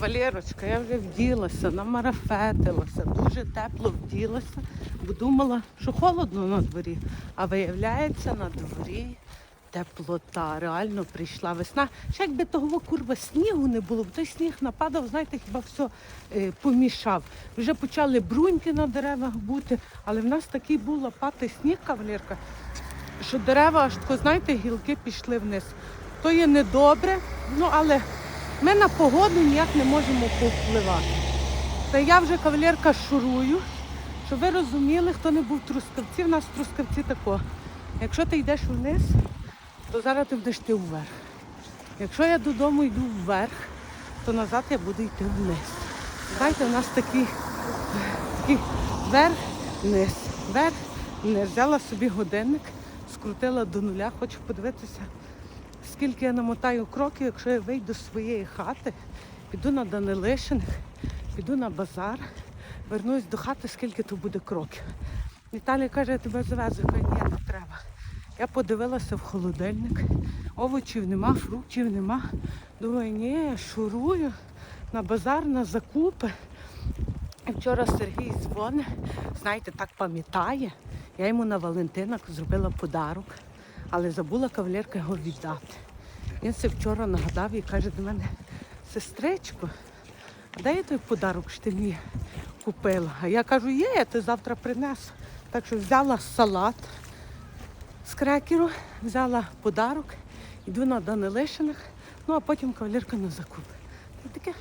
Кавалерочка, я вже вділася, намарафетилася, дуже тепло вділася, бо думала, що холодно на дворі. А виявляється, на дворі теплота. Реально прийшла весна. Ще якби того курва снігу не було, бо той сніг нападав, знаєте, хіба все е, помішав. Вже почали бруньки на деревах бути, але в нас такий був лопатий сніг, кавалерка, що дерева аж знаєте, гілки пішли вниз. То є недобре, ну але ми на погоду ніяк не можемо повпливати. Та я вже кавалерка шурую, щоб ви розуміли, хто не був трускавці, в нас трускавці тако. Якщо ти йдеш вниз, то зараз ти будеш йти вверх. Якщо я додому йду вверх, то назад я буду йти вниз. Знаєте, у нас такий, такий верх, вниз, верх, вниз. Взяла собі годинник, скрутила до нуля, хочу подивитися, скільки я намотаю кроків, якщо я вийду з своєї хати, піду на Данилишиних, піду на базар, вернусь до хати, скільки то буде кроків. Віталій каже, я тебе завезу, я ні, не треба. Я подивилася в холодильник, овочів нема, фруктів нема. Думаю, ні, шурую на базар, на закупи. І вчора Сергій дзвонить, знаєте, так пам'ятає. Я йому на Валентина зробила подарок, але забула кавалерка його віддати. Він це вчора нагадав і каже до мене, сестричко, а де я той подарок, що ти мені купила? А я кажу, є, я ти завтра принесу. Так що взяла салат з крекеру, взяла подарок, йду на Данилишиних, ну а потім кавалерка на закуп. Таке.